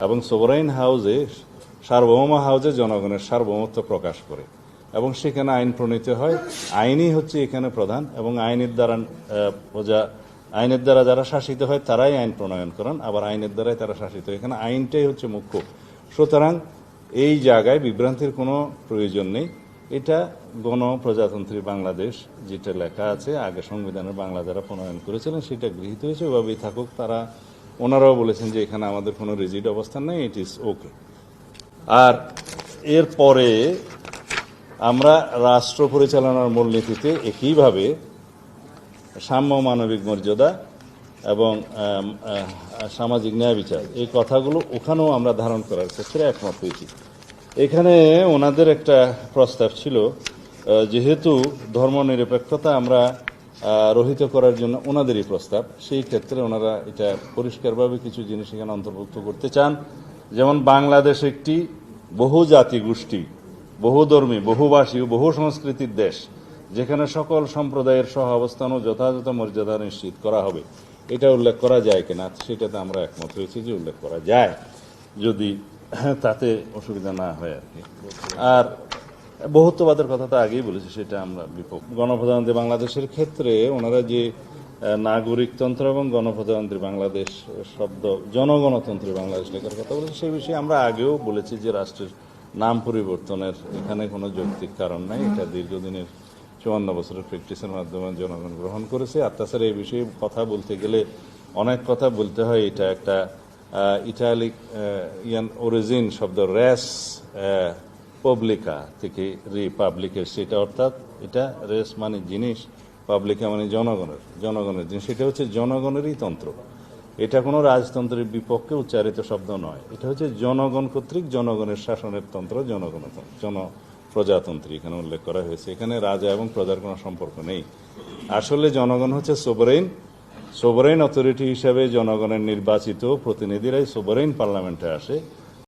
এবং সোভারাইন হাউজে, সার্বভৌম হাউজে জনগণের সার্বভৌমত্ব প্রকাশ করে। এবং সেখানে আইন প্রণীত হয়। আইনই হচ্ছে এখানে প্রধান এবং আইনের দ্বারা প্রজা আইনের দ্বারা যারা শাসিত হয় তারাই আইন প্রণয়ন করেন। আবার আইনের দ্বারাই তারা শাসিত হয়। এখানে আইনটাই হচ্ছে মুখ্য। সুতরাং এই জায়গায় বিভ্রান্তির কোনো প্রয়োজন নেই। এটা গণপ্রজাতন্ত্রী বাংলাদেশ যেটা লেখা আছে, আগে সংবিধানের বাংলা যারা প্রণয়ন করেছিলেন, সেটা গৃহীত হয়েছে। ওভাবেই থাকুক, তারা ওনারাও বলেছেন যে এখানে আমাদের কোনো রিজিড অবস্থান নেই ইট ইজ ওকে আর এরপরে আমরা রাষ্ট্র পরিচালনার মূলনীতিতে একইভাবে সাম্য মানবিক মর্যাদা এবং সামাজিক ন্যায় বিচার, এই কথাগুলো ওখানেও আমরা ধারণ করার ক্ষেত্রে একমত হয়েছি। এখানে ওনাদের একটা প্রস্তাব ছিল যেহেতু ধর্মনিরপেক্ষতা আমরা রহিত করার জন্য ওনাদেরই প্রস্তাব। সেই ক্ষেত্রে ওনারা এটা পরিষ্কারভাবে কিছু জিনিস এখানে অন্তর্ভুক্ত করতে চান। যেমন বাংলাদেশ একটি বহু জাতি গোষ্ঠী, বহুধর্মী, বহুভাষী ও বহু সংস্কৃতির দেশ, যেখানে সকল সম্প্রদায়ের সহ অবস্থান ও যথাযথ মর্যাদা নিশ্চিত করা হবে। এটা উল্লেখ করা যায় কিনা সেটাতে আমরা একমত হয়েছি যে উল্লেখ করা যায়। যদি তাতে অসুবিধা না হয় আর কি। আর বহুত্ববাদের কথা তো আগেই বলেছি, সেটা আমরা বিপক্ষ। গণপ্রজাতন্ত্রী বাংলাদেশের ক্ষেত্রে ওনারা যে নাগরিকতন্ত্র এবং গণপ্রজাতন্ত্রী বাংলাদেশ শব্দ, জনগণতন্ত্রী বাংলাদেশ লেখার কথা বলেছে, সেই বিষয়ে আমরা আগেও বলেছি যে রাষ্ট্রের নাম পরিবর্তনের এখানে কোনো যৌক্তিক কারণ নাই। এটা দীর্ঘদিনের চুয়ান্ন বছরের প্র্যাকটিসের মাধ্যমে জনগণ গ্রহণ করেছে। আর তাছাড়া এই বিষয়ে কথা বলতে গেলে অনেক কথা বলতে হয়। এটা একটা ইটালিক ইয়ান অরিজিন শব্দ র্যাস পাবলিকা থেকে রিপাবলিকের সেটা অর্থাৎ এটা রেস মানে জিনিস পাবলিকা মানে জনগণের জনগণের জিনিস। সেটা হচ্ছে জনগণেরই তন্ত্র। এটা কোনো রাজতন্ত্রের বিপক্ষে উচ্চারিত শব্দ নয়। এটা হচ্ছে জনগণ কর্তৃক জনগণের শাসনের তন্ত্র জনগণের তন্ত্র, জন প্রজাতন্ত্রী এখানে উল্লেখ করা হয়েছে। এখানে রাজা এবং প্রজার কোনো সম্পর্ক নেই। আসলে জনগণ হচ্ছে সোবরেইন সোবরেইন অথরিটি হিসাবে জনগণের নির্বাচিত প্রতিনিধিরাই সোবরেইন পার্লামেন্টে আসে।